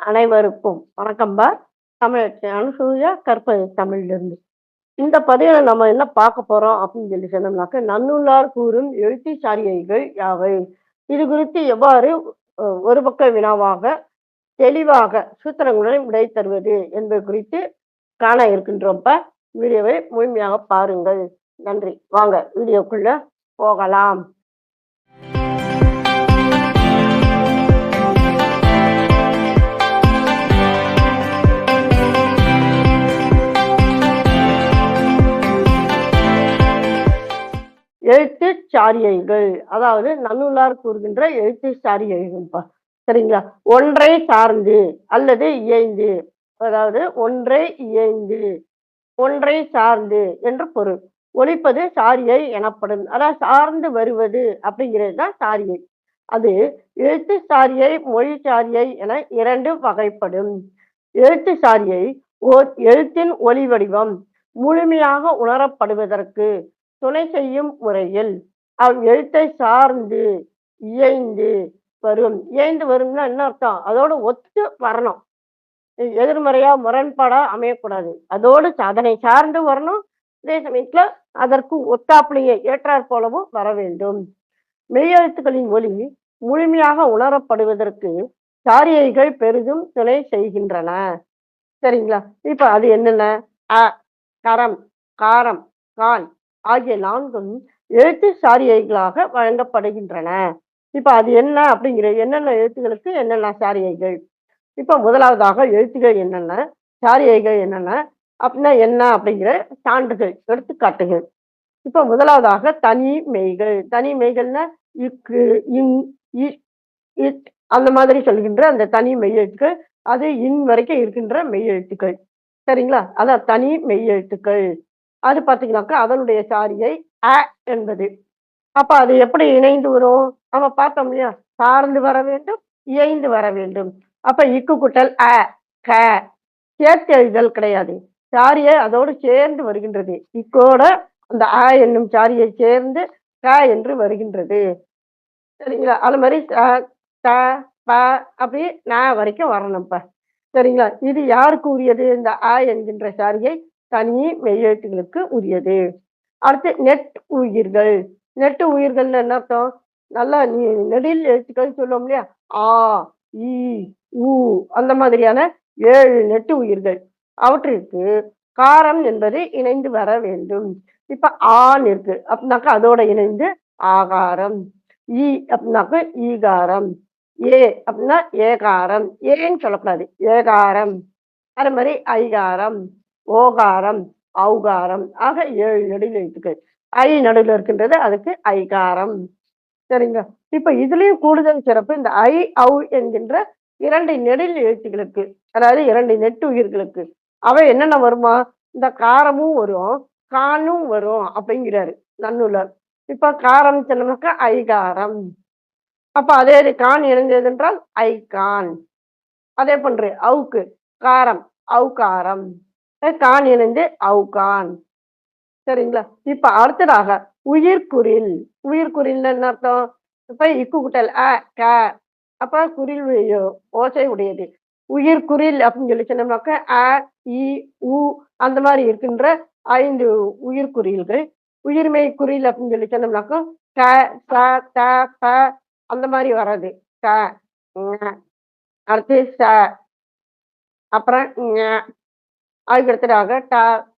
அனைவருக்கும் வணக்கம் பா தமிழ் அனுசூயா கற்பது தமிழிலிருந்து. இந்த பதிவில் நம்ம என்ன பார்க்க போறோம் அப்படின்னு சொல்லி சொன்னோம்னாக்க, நன்னுள்ளார் கூறும் எழுத்துச் சாரியைகள் யாவை? இது குறித்து எவ்வாறு ஒரு பக்க வினாவாக, தெளிவாக சூத்திரங்களுடன் விடை தருவது என்பது குறித்து காண இருக்கின்றோம்ப்பா. வீடியோவை முழுமையாக பாருங்கள். நன்றி. வாங்க வீடியோக்குள்ள போகலாம். சாரியைகள். அதாவது நன்னுள்ளார் கூறுகின்ற எழுத்து சாரியைகள்ப்பா. சரிங்களா? ஒன்றை சார்ந்து அல்லது இயைந்து. அதாவது ஒன்றை இயைந்து, ஒன்றை சார்ந்து என்று பொருள். ஒழிப்பது சாரியை எனப்படும். அதாவது சார்ந்து வருவது அப்படிங்கிறது தான் சாரியை. அது எழுத்து சாரியை, மொழி சாரியை என இரண்டு வகைப்படும். எழுத்து சாரியை எழுத்தின் ஒளி வடிவம் முழுமையாக உணரப்படுவதற்கு துணை செய்யும் முறையில், அவ்வெழுத்தைச் சார்ந்து, இயைந்து வரும். இயைந்து வரும்னா என்ன அர்த்தம்? அதோடு ஒத்து வரணும். எதிர்மறையா, முரண்பாடா அமையக்கூடாது. அதோடு அதனை சார்ந்து வரணும். அதே சமயத்துல அதற்கு ஒத்தாப்லயே ஏற்றாற் போலவும் வர வேண்டும். மெய்யெழுத்துக்களின் ஒலி முழுமையாக உணரப்படுவதற்கு சாரியைகள் பெரிதும் துணை செய்கின்றன. சரிங்களா? இப்ப அது என்னென்ன? அ, கரம், காரம், கான் ஆகிய நான்கும் எழுத்து சாரியைகளாக வழங்கப்படுகின்றன. இப்போ அது என்ன அப்படிங்கிற என்னென்ன எழுத்துக்களுக்கு என்னென்ன சாரியைகள்? இப்போ முதலாவதாக எழுத்துகள் என்னென்ன? சாரியைகள் என்னென்ன? அப்படின்னா என்ன அப்படிங்கிற சான்றுகள், எடுத்துக்காட்டுகள். இப்போ முதலாவதாக தனி மெய்கள். தனி மெய்கள்னா இக்கு, இன், இ, இட் அந்த மாதிரி சொல்கின்ற அந்த தனி மெய்யெழுத்துக்கள். அது இன் வரைக்கும் இருக்கின்ற மெய்யெழுத்துக்கள். சரிங்களா? அதான் தனி மெய்யெழுத்துக்கள். அது பார்த்தீங்கன்னாக்கா, அதனுடைய சாரியை அ என்பது. அப்ப அது எப்படி இணைந்து வரும்? நம்ம பார்த்தோம் இல்லையா? சார்ந்து வர வேண்டும், இயைந்து வர வேண்டும். அப்ப இக்கு குட்டல் அ, க சேர்த்து எழுதல் கிடையாது. சாரியை அதோடு சேர்ந்து வருகின்றது. இக்கோட அந்த அ என்னும் சாரியை சேர்ந்து க என்று வருகின்றது. சரிங்களா? அது மாதிரி ச, த, ப அப்படி நான் வரைக்கும் வரணும்ப்பா. சரிங்களா? இது யாருக்கு உரியது? இந்த அ என்கின்ற சாரியை தனி மெய்யெழுத்துகளுக்கு உரியது. அடுத்து நெட் உயிர்கள். நெட்டு உயிர்கள்னு என்ன அர்த்தம்? நல்லா நெ நெடில் எழுத்துக்கள் சொல்லுவோம் இல்லையா? ஆ, இ, உ அந்த மாதிரியான ஏழு நெட்டு உயிர்கள். அவற்றிற்கு காரம் என்பது இணைந்து வர வேண்டும். இப்ப ஆண் இருக்கு. அப்படின்னாக்கா அதோட இணைந்து ஆகாரம். ஈ அப்படின்னாக்க ஈகாரம். ஏ அப்படின்னா ஏகாரம். ஏன்னு சொல்லக்கூடாது. ஏகாரம். அதே மாதிரி ஐகாரம், ஓகாரம், ஔகாரம் ஆக ஏழு நடுவில் எழுத்துக்கள். ஐ நடுவில் இருக்கின்றது அதுக்கு ஐகாரம். சரிங்களா? இப்ப இதுலயும் கூடுதல் சிறப்பு இந்த ஐ, ஔ என்கின்ற இரண்டு நெடில் எழுத்துக்களுக்கு. அதாவது இரண்டு நெட்டு உயிர்களுக்கு. அவை என்னென்ன வருமா? இந்த காரமும் வரும், கானும் வரும் அப்படிங்கிறாரு நன்னுலர் இப்ப காரம் சொன்னோம்னாக்கா ஐகாரம். அப்ப அதே கான் இணைந்தது என்றால் ஐகான். அதே போன்று அவுக்கு காரம், ஔகாரம். கான் இணைந்து அவுகான் சரிங்களா? இப்ப அடுத்ததாக உயிர்குறில் உயிர்குறில் என்ன அர்த்தம்? இப்ப இக்கு குட்டல் அ, க அப்ப குறில் ஓசை உடையது. உயிர்க்குறில் அப்படின்னு சொல்லி சொன்னோம்னாக்க அ, இ, உ அந்த மாதிரி இருக்கின்ற 5 உயிர்க்குறில்கள். உயிர்மெய் குறியில் அப்படின்னு சொல்லி சொன்னோம்னாக்கா க, ச, த, ப அந்த மாதிரி வர்றது. க, அடுத்து ச அப்புறம் அதுக்கடுத்ததாக அதுக்கு ட,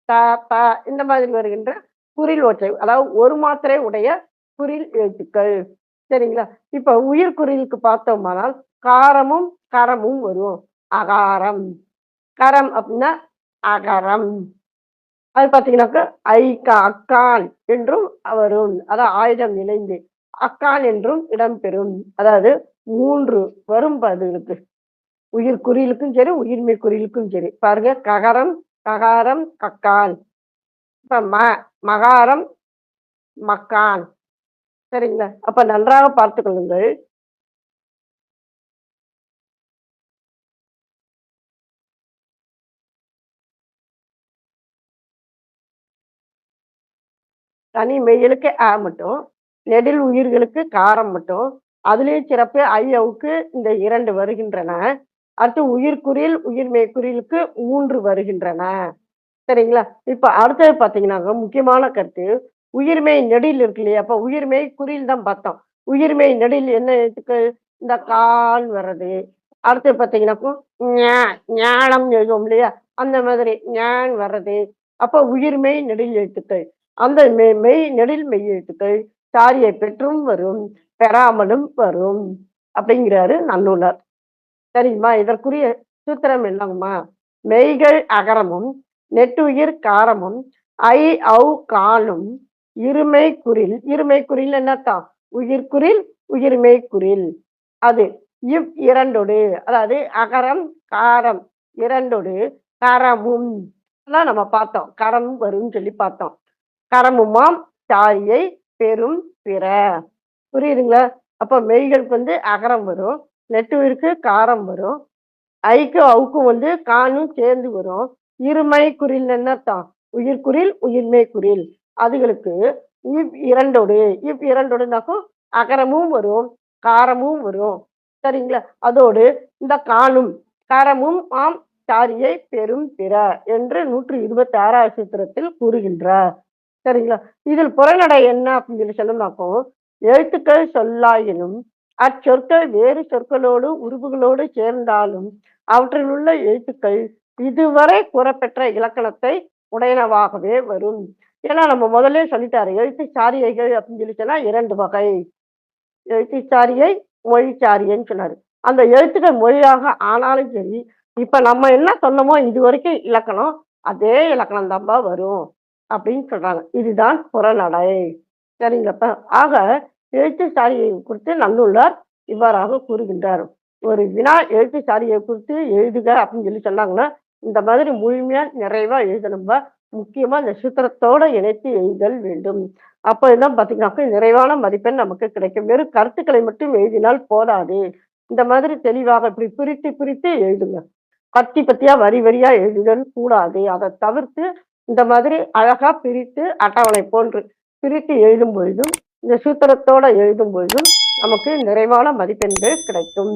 த, ப இந்த மாதிரி வருகின்ற குறில் ஒற்றை அதாவது ஒரு மாத்திரை உடைய குறில் எழுத்துக்கள். சரிங்களா? இப்ப உயிர்க்குறிலுக்கு பார்த்தோமானால் காரமும், கரமும் வரும். அகாரம். கரம் அப்படின்னா அகரம். அது பார்த்தீங்கன்னாக்கா ஐகா அக்கான் என்றும் வரும். அதாவது ஆயுதம் இணைந்து. அக்கான் என்றும் இடம்பெறும். அதாவது மூன்று வரும் பகுதிகளுக்கு உயிர் குறியிலுக்கும் சரி, உயிர்மை குறிலுக்கும் சரி. பாருங்க ககரம், ககாரம், கக்கான். இப்ப ம, மகாரம், மக்கான். சரிங்களா? அப்ப நன்றாக பார்த்து கொள்ளுங்கள். தனி மெய்யலுக்கு ஆ மட்டும். நெடில் உயிர்களுக்கு காரம் மட்டும். அதிலேயும் சிறப்பு ஐ, இந்த இரண்டு வருகின்றன. அடுத்து உயிர்க்குறில் உயிர்மெய் குறிலுக்கு மூன்று வருகின்றன. சரிங்களா? இப்ப அடுத்தது பாத்தீங்கன்னாக்க முக்கியமான கருத்து உயிர்மை நெடில் இருக்கு இல்லையா? அப்ப உயிர்மை குறியில் தான் பார்த்தோம். உயிர்மை நெடில் என்ன இதுக்கு? இந்த கால் வர்றது. அடுத்து பார்த்தீங்கன்னா ஞானம் எழுதுவோம் இல்லையா? அந்த மாதிரி ஞான் வர்றது. அப்போ உயிர்மெய் நெடில் எழுத்துக்கள். அந்த மெய் மெய் நெடில் மெய் எழுத்துக்கள் சாரியை பெற்றும் வரும் பெறாமலும் வரும். அப்படிங்கிறாரு நல்லுணர். சரிங்கம்மா இதற்குரிய சூத்திரம் என்னங்கம்மா? மெய்கள் அகரமும் நெட்டுயிர் காரமும் ஐ ஔ காலும் இருமை குறில் இருமை குரில் என்னத்தான் உயிர்குறில் உயிர்மை குறில் அது இவ் இரண்டொடு அதாவது அகரம் காரம் இரண்டொடு கரமும். தான் நம்ம பார்த்தோம். கரம் வரும்னு சொல்லி பார்த்தோம். கரமுமாம் சாரியை பெரும் பிற. புரியுதுங்களா? அப்போ மெய்களுக்கு வந்து அகரம் வரும். நெட்டுவிற்கு காரம் வரும். ஐக்கும் அவுக்கும் வந்து காணும் சேர்ந்து வரும். இருமை குரில் என்னத்தான் உயிர்குறில் உயிர்மை குரில். அதுகளுக்கு இவ் இரண்டோடு இவ் இரண்டோடுனாக்கும் அகரமும் வரும் காரமும் வரும். சரிங்களா? அதோடு இந்த காணும் காரமும் ஆம் சாரியை பெரும் பிற என்று நூற்றி இருபத்தி ஆறாவது சூத்திரத்தில் கூறுகின்றார். சரிங்களா? இதில் புறநடை என்ன அப்படின்னு சொல்லி சொன்னோம்னாக்கும் எழுத்துக்கள் சொல்லாயினும் அச்சொற்கள் வேறு சொற்களோடு உருவுகளோடு சேர்ந்தாலும் அவற்றில் உள்ள எழுத்துக்கள் இதுவரை கூறப்பெற்ற இலக்கணத்தை உடையனவாகவே வரும். ஏன்னா நம்ம முதல்ல சொல்லிட்டாரு எழுத்து சாரியைகள் அப்படின்னு சொல்லி சொன்னா இரண்டு வகை. எழுத்து சாரியை மொழி சாரியைன்னு சொன்னாரு. அந்த எழுத்துக்கள் மொழியாக ஆனாலும் சரி இப்ப நம்ம என்ன சொன்னோமோ இது வரைக்கும் இலக்கணம் அதே இலக்கணம் தான்பா வரும் அப்படின்னு சொல்றாங்க. இதுதான் புறநடை. சரிங்களப்ப ஆக எழுத்து சாரியை குறித்து நல்லுள்ளார் இவ்வாறாக கூறுகின்றார். ஒரு வினா எழுத்து சாரியை குறித்து எழுதுக அப்படின்னு சொல்லி சொன்னாங்கன்னா இந்த மாதிரி முழுமையா நிறைவா எழுதணும்பா முக்கியமா இந்த சூத்திரத்தோட இணைத்து எழுதல் வேண்டும். அப்போ என்ன பாத்தீங்கன்னாக்க நிறைவான மதிப்பெண் நமக்கு கிடைக்கும். வெறும் கருத்துக்களை மட்டும் எழுதினால் போதாது. இந்த மாதிரி தெளிவாக இப்படி பிரித்து பிரித்து எழுதுங்க. பத்தி பத்தியா வரி வரியா எழுதுதல் கூடாது. அதை தவிர்த்து இந்த மாதிரி அழகா பிரித்து அட்டவணை போன்று பிரித்து எழுதும் பொழுதும் இந்த சூத்திரத்தோட எழுதும் பொழுதும் நமக்கு நிறைவான மதிப்பெண்கள் கிடைக்கும்.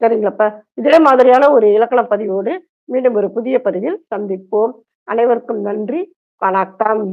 சரிங்களப்ப இதே மாதிரியான ஒரு இலக்கண பதிவோடு மீண்டும் ஒரு புதிய பதிவில் சந்திப்போம். அனைவருக்கும் நன்றி. வணக்கம்.